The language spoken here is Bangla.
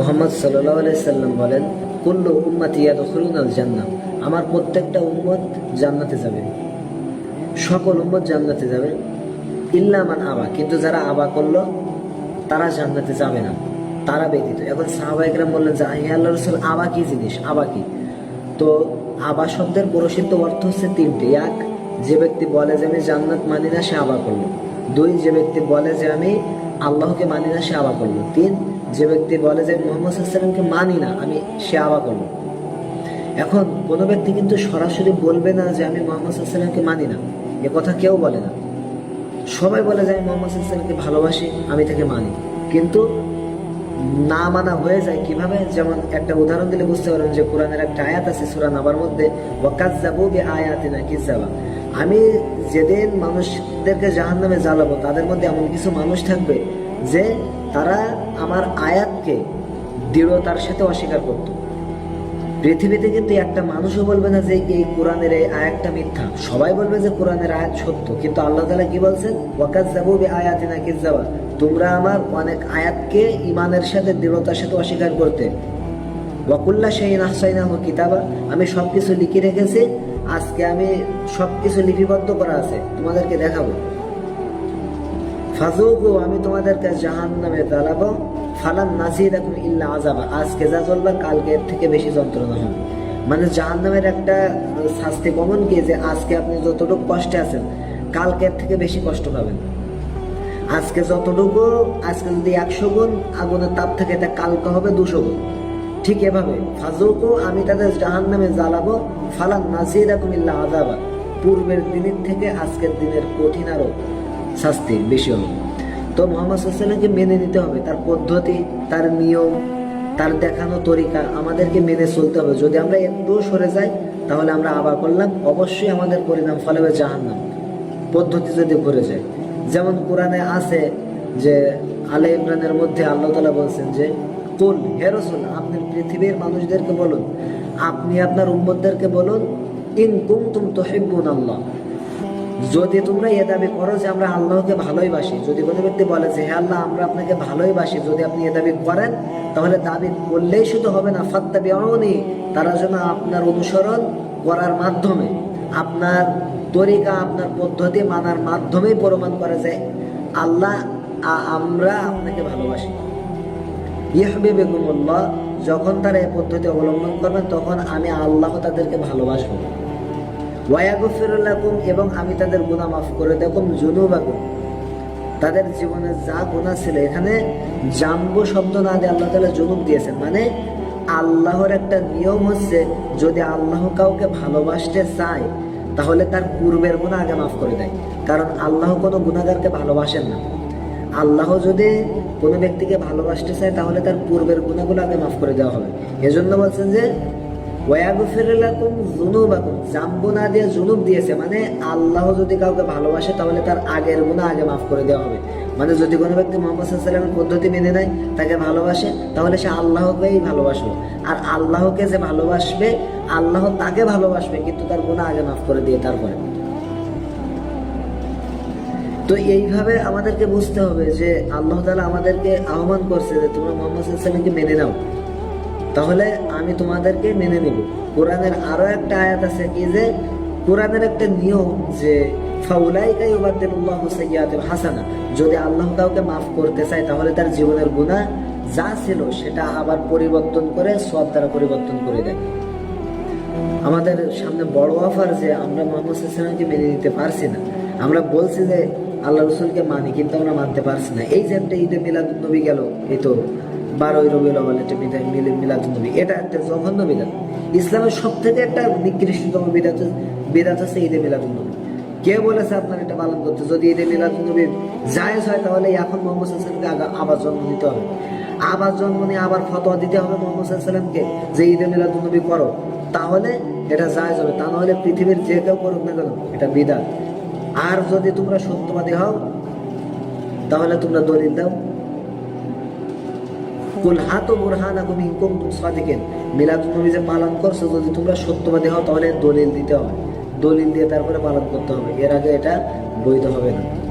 মোহাম্মদ সাল্লাহ সাল্লাম বলেন, কুল্লু উম্মাত ইয়াদখুলুন আল জান্নাহ আমার প্রত্যেকটা উম্মত জান্নাতে যাবে। সকল উম্মত জান্নাতে যাবে। ইল্লামান আবা। কিন্তু যারা আবা করল, তারা জান্নাতে যাবে না। তারা ব্যতীত। এখন সাহাবাইকরাম বললেন যে হে আল্লাহ রসুল, আবা কি জিনিস? আবা কি? তো আবা শব্দের প্রসিদ্ধ অর্থ হচ্ছে তিনটে। এক, যে ব্যক্তি বলে যে, আমি জান্নাত মানি না, সে আবা করল। দুই, যে ব্যক্তি বলে যে, আমি আল্লাহকে মানি না, সে আবা করল। তিন যে ব্যক্তি বলে যে মোহাম্মদ সাল্লামকে মানি না, আমি সে আবা করল এখন কোনো ব্যক্তি কিন্তু সরাসরি বলবে না যে আমি মোহাম্মদ সাল্লামকে মানি না। এ কথা কেউ বলে না। সবাই বলে যে আমি মোহাম্মদ সাল্লামকে ভালোবাসি, আমি তাকে মানি। কিন্তু না মানা হয়ে যায় কীভাবে? যেমন একটা উদাহরণ দিলে বুঝতে পারবেন যে কোরআনের একটা আয়াত আছে সুরা নাবার মধ্যে ওয়াকাজ যাব বে আয়াতে না কি যাবা আমি যেদিন মানুষদেরকে জাহান নামে জ্বালাবো, তাদের মধ্যে এমন কিছু মানুষ থাকবে যে তারা আমার আয়াতকে দৃঢ়তার সাথে অস্বীকার করতো। পৃথিবীতে কিন্তু একটা মানুষও বলবে না যে এই কোরআনের এই আয়াতটা মিথ্যা। সবাই বলবে যে কোরআনের আয়াত সত্য। কিন্তু আল্লাহ তালা কি বলছেন? ওয়াকাজ যাব আয়াতে না কি যাবা তোমরা আমার অনেক আয়াতকে ইমানের সাথে, দৃঢ়তার সাথে অস্বীকার করতে। ওয়াকুল্লা শাহিন আহসাইনা হো কিতাবা। আমি সব কিছু লিখে রেখেছি। আজকে আমি সব কিছু লিপিবদ্ধ করা আছে। তোমাদেরকে দেখাবো। ফাজুকু আমি তোমাদেরকে জাহান নামে জ্বালাবো ফালান নাজিদ এখন ইল্লা আজাবা আজকে যা চলবে, কালকে এর থেকে বেশি যন্ত্রণা হবে। মানে জাহান নামের একটা শাস্তি কমন কি, যে আজকে আপনি যতটুকু কষ্টে আছেন, কালকে এর থেকে বেশি কষ্ট পাবেন। আজকে যতটুকু, আজকে যদি একশো গুণ আগুনের তাপ থাকে, তা কালকে হবে দুশো গুণ। ঠিক এভাবে ফাজুকু আমি তাদের জাহান নামে জ্বালাবো। ফালান নাজিদ এখন ইল্লা আজাবা পূর্বের দিনের থেকে আজকের দিনের কঠিন আরও। শাস্তি বেশি হবে। তো মোহাম্মদ সাল্লামকে মেনে নিতে হবে। তার পদ্ধতি, তার নিয়ম, তার দেখানো তরিকা আমাদেরকে মেনে চলতে হবে। যদি আমরা একটু সরে যাই, তাহলে আমরা আবার করলাম অবশ্যই আমাদের পরিণাম ফলে হবে জাহান্নাম। পদ্ধতি যদি ঘুরে যায়। যেমন কোরআনে আছে যে আলে ইমরানের মধ্যে আল্লাহ তালা বলছেন যে, কুল, হে রসুল, আপনি পৃথিবীর মানুষদেরকে বলুন। আপনি আপনার উম্মতদেরকে বলুন, ইন কুমতুম তুহিব্বুন আল্লাহ যদি তোমরা এ দাবি করো যে আমরা আল্লাহকে ভালোই বাসি, যদি কোনো ব্যক্তি বলে যে, হে আল্লাহ, আমরা আপনাকে ভালোই বাসি, যদি আপনি এ দাবি করেন, তাহলে দাবি করলেই শুধু হবে না ফাত্তা বিয়নি তারা যেন আপনার অনুসরণ করার মাধ্যমে, আপনার তরিকা, আপনার পদ্ধতি মানার মাধ্যমেই প্রমাণ করে যে আল্লাহ আমরা আপনাকে ভালোবাসি। ইহবে বেগুমুল্লাহ যখন তারা এই পদ্ধতি অবলম্বন করবেন, তখন আমি আল্লাহ তাদেরকে ভালোবাসবো। ওয়াগফিরুল্লাকুম এবং আমি তাদের গুনাহ মাফ করে দেখুন জুনুবাকুম তাদের জীবনে যা গুণা ছিল, এখানে জাম্বু শব্দ না দিয়ে আল্লাহ তাআলা জুনুব দিয়েছেন। মানে আল্লাহর একটা নিয়ম হচ্ছে, যদি আল্লাহ কাউকে ভালোবাসতে চায়, তাহলে তার পূর্বের গুণা আগে মাফ করে দেয়। কারণ আল্লাহ কোনো গুণাগারকে ভালোবাসেন না। আল্লাহ যদি কোনো ব্যক্তিকে ভালোবাসতে চায়, তাহলে তার পূর্বের গুণাগুলো আগে মাফ করে দেওয়া হবে। এজন্য বলছেন যে ওয়াগফিরুলাকুম যুনুবাকুম, জাম্বু না দিয়ে জুনুব দিয়েছে মানে আল্লাহ যদি কাউকে ভালোবাসে, তাহলে তার আগের গুণা আগে মাফ করে দেওয়া হবে। মানে যদি কোনো ব্যক্তি মোহাম্মদ সাল্লামের পদ্ধতি মেনে নেয়, তাকে ভালোবাসে, তাহলে সে আল্লাহকেই ভালোবাসবে আর আল্লাহকে যে ভালোবাসবে, আল্লাহ তাকে ভালোবাসবে, কিন্তু তার গুণা আগে মাফ করে দিয়ে তারপরে। তো এইভাবে আমাদেরকে বুঝতে হবে যে আল্লাহ তালা আমাদেরকে আহ্বান করছে যে তোমরা মোহাম্মদ সাল্লামকে মেনে নাও। তাহলে আমি তোমাদেরকে মেনে নিব। কোরআনের আরও একটা আয়াত আছে কি যে কোরআনের একটা নিয়ম যে হাসানা, যদি আল্লাহ কাউকে মাফ করতে চায়, তাহলে তার জীবনের গুনাহ যা ছিল সেটা আবার পরিবর্তন করে সব দ্বারা পরিবর্তন করে দেয়। আমাদের সামনে বড় অফার যে, আমরা মেনে নিতে পারছি না। আমরা বলছি যে, আল্লাহ রসুলকে মানি, কিন্তু আমরা মানতে পারছি না। এই যে একটা ঈদে মিলাদ নবী গেল, এই তো বারোই রবিউল আওয়াল একটা মিলাদ মিলাদ নবী এটা একটা জঘন্য বিদাত ইসলামের সব থেকে একটা নিকৃষ্টতম বিদাত বিদাত হচ্ছে ঈদে মিলাদ নবী কে বলেছে আপনার এটা পালন করতে? যদি ঈদে মিলাদ নবী জায়েজ হয়, তাহলে এখন মোহাম্মদ সাল্লামকে আবার জন্ম দিতে হবে। আবার জন্ম নিয়ে আবার ফতোয়া দিতে হবে মোহাম্মদ সাল্লামকে যে ঈদে মিলাদ নবী করো। তাহলে এটা জায়েজ হবে। তা নাহলে পৃথিবীর যে কেউ করুক না কেন, এটা বিদাত। আর যদি তোমরা সত্যবাদী হও, তাহলে তোমরা দলিল দাও। কুল হাতো বুরহানা কুম ইনকুম সাদিকেন। মিলাদ তুমি যে পালন করছ, যদি তোমরা সত্যবাদী হও, তাহলে দলিল দিতে হবে। দলিল দিয়ে তারপরে পালন করতে হবে। এর আগে এটা বৈধ হবে না।